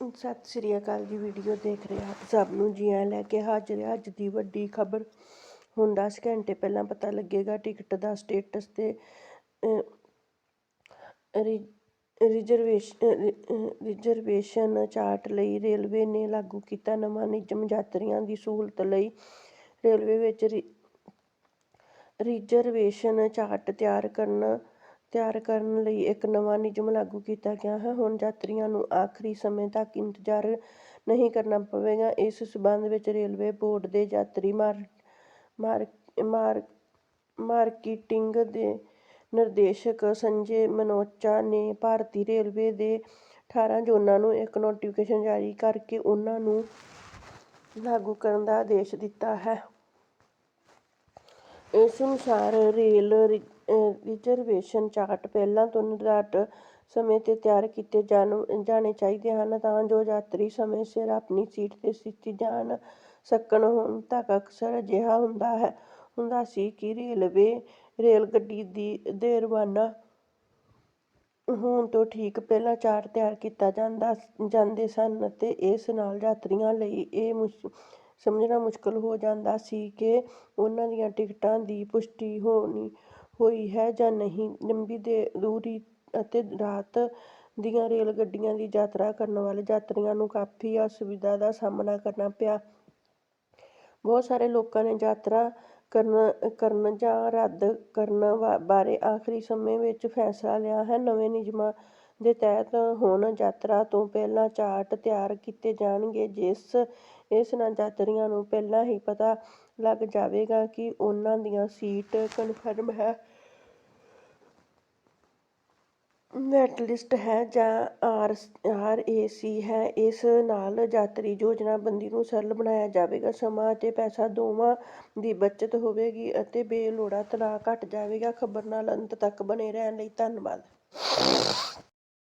ਸਤਿ ਸ੍ਰੀ ਅਕਾਲ ਜੀ ਵੀਡੀਓ ਦੇਖ ਰਹੇ ਆਪ ਸਭ ਨੂੰ। ਜੀ ਆਇਆਂ ਲੈ ਕੇ ਹਾਜ਼ਰ ਹਾਂ। ਅੱਜ ਦੀ ਵੱਡੀ ਖਬਰ ਹੁਣ 10 ਘੰਟੇ ਪਹਿਲਾਂ ਪਤਾ ਲੱਗੇਗਾ ਟਿਕਟ ਦਾ ਸਟੇਟਸ ਤੇ ਅਹ, ਰਿਜ਼ਰਵੇਸ਼ਨ ਰਿਜ਼ਰਵੇਸ਼ਨ ਚਾਰਟ ਲਈ ਰੇਲਵੇ ਨੇ ਲਾਗੂ ਕੀਤਾ ਨਵਾਂ ਨਿਯਮ ਯਾਤਰੀਆਂ ਦੀ ਸਹੂਲਤ ਲਈ ਰੇਲਵੇ ਵਿੱਚ ਰਿਜ਼ਰਵੇਸ਼ਨ ਚਾਰਟ ਤਿਆਰ ਕਰਨ ਤਿਆਰ ਕਰਨ ਲਈ ਇੱਕ ਨਵਾਂ ਨਿਯਮ ਲਾਗੂ ਕੀਤਾ ਗਿਆ ਹੈ। ਹੁਣ ਯਾਤਰੀਆਂ ਨੂੰ ਆਖਰੀ ਸਮੇਂ ਤੱਕ ਇੰਤਜ਼ਾਰ ਨਹੀਂ ਕਰਨਾ ਪਵੇਗਾ। ਇਸ ਸਬੰਧ ਵਿੱਚ ਰੇਲਵੇ ਬੋਰਡ ਦੇ ਯਾਤਰੀ ਮਾਰ ਮਾਰ ਮਾਰ, ਮਾਰਕੀਟਿੰਗ ਦੇ ਨਿਰਦੇਸ਼ਕ ਸੰਜੇ ਮਨੋਚਾ ਨੇ ਭਾਰਤੀ ਰੇਲਵੇ ਦੇ 18 ਜ਼ੋਨਾਂ ਨੂੰ ਇੱਕ ਨੋਟੀਫਿਕੇਸ਼ਨ ਜਾਰੀ ਕਰਕੇ ਉਹਨਾਂ ਨੂੰ ਲਾਗੂ ਕਰਨ ਦਾ ਆਦੇਸ਼ ਦਿੱਤਾ ਹੈ। ਇਸ ਅਨੁਸਾਰ ਰੇਲ ਰਿਜ਼ਰਵੇਸ਼ਨ ਚਾਰਟ ਪਹਿਲਾਂ ਤੋਂ ਨਿਰਧਾਰਤ ਸਮੇਂ 'ਤੇ ਤਿਆਰ ਕੀਤੇ ਜਾਣ, ਜਾਣੇ ਚਾਹੀਦੇ ਹਨ ਤਾਂ ਜੋ ਯਾਤਰੀ ਸਮੇਂ ਸਿਰ ਆਪਣੀ ਸੀਟ 'ਤੇ ਸਥਿਤੀ ਜਾਣ ਸਕਣ। ਹੁਣ ਤੱਕ ਅਕਸਰ ਅਜਿਹਾ ਹੁੰਦਾ ਹੈ, ਹੁੰਦਾ ਸੀ ਕਿ ਰੇਲਵੇ ਰੇਲ ਗੱਡੀ ਦੀ ਦੇ ਰਵਾਨਾ ਹੋਣ ਤੋਂ ਠੀਕ ਪਹਿਲਾਂ ਚਾਰਟ ਤਿਆਰ ਕੀਤਾ ਜਾਂਦਾ, ਜਾਂਦੇ ਸਨ ਅਤੇ ਇਸ ਨਾਲ ਯਾਤਰੀਆਂ ਲਈ ਇਹ ਮੁਸ਼, ਸਮਝਣਾ ਮੁਸ਼ਕਲ ਹੋ ਜਾਂਦਾ ਸੀ ਕਿ ਉਹਨਾਂ ਦੀਆਂ ਟਿਕਟਾਂ ਦੀ ਪੁਸ਼ਟੀ ਹੋਣੀ ਹੋਈ ਹੈ ਜਾਂ ਨਹੀਂ, ਲੰਬੀ ਦੇ ਦੂਰੀ ਅਤੇ ਰਾਤ ਦੀਆਂ ਰੇਲ ਗੱਡੀਆਂ ਦੀ ਯਾਤਰਾ ਕਰਨ ਵਾਲੇ ਯਾਤਰੀਆਂ ਨੂੰ ਕਾਫੀ ਅਸੁਵਿਧਾ ਦਾ ਸਾਹਮਣਾ ਕਰਨਾ ਪਿਆ। ਬਹੁਤ ਸਾਰੇ ਲੋਕਾਂ ਨੇ ਯਾਤਰਾ ਕਰਨ ਕਰਨ ਜਾਂ ਰੱਦ ਕਰਨ ਵਾ- ਬਾਰੇ ਆਖਰੀ ਸਮੇਂ ਵਿੱਚ ਫੈਸਲਾ ਲਿਆ ਹੈ। ਨਵੇਂ ਨਿਯਮਾਂ ਦੇ ਤਹਿਤ ਹੁਣ ਯਾਤਰਾ ਤੋਂ ਪਹਿਲਾਂ ਚਾਰਟ ਤਿਆਰ ਕੀਤੇ ਜਾਣਗੇ, ਜਿਸ, ਇਸ ਨਾਲ ਯਾਤਰੀਆਂ ਨੂੰ ਪਹਿਲਾਂ ਹੀ ਪਤਾ ਲੱਗ ਜਾਵੇਗਾ ਕਿ ਉਹਨਾਂ ਦੀਆਂ ਸੀਟ ਕਨਫਰਮ ਹੈ ਵੈਟ ਲਿਸਟ ਹੈ ਜਾਂ ਆਰ ਆਰ ਏ ਸੀ ਹੈ। ਇਸ ਨਾਲ ਯਾਤਰੀ ਯੋਜਨਾਬੰਦੀ ਨੂੰ ਸਰਲ ਬਣਾਇਆ ਜਾਵੇਗਾ। ਸਮਾਂ ਅਤੇ ਪੈਸਾ ਦੋਵਾਂ ਦੀ ਬਚਤ ਹੋਵੇਗੀ ਅਤੇ ਬੇਲੋੜਾ ਤਣਾਅ ਘਟ ਜਾਵੇਗਾ। ਖਬਰ ਨਾਲ ਅੰਤ ਤੱਕ ਬਣੇ ਰਹਿਣ ਲਈ ਧੰਨਵਾਦ।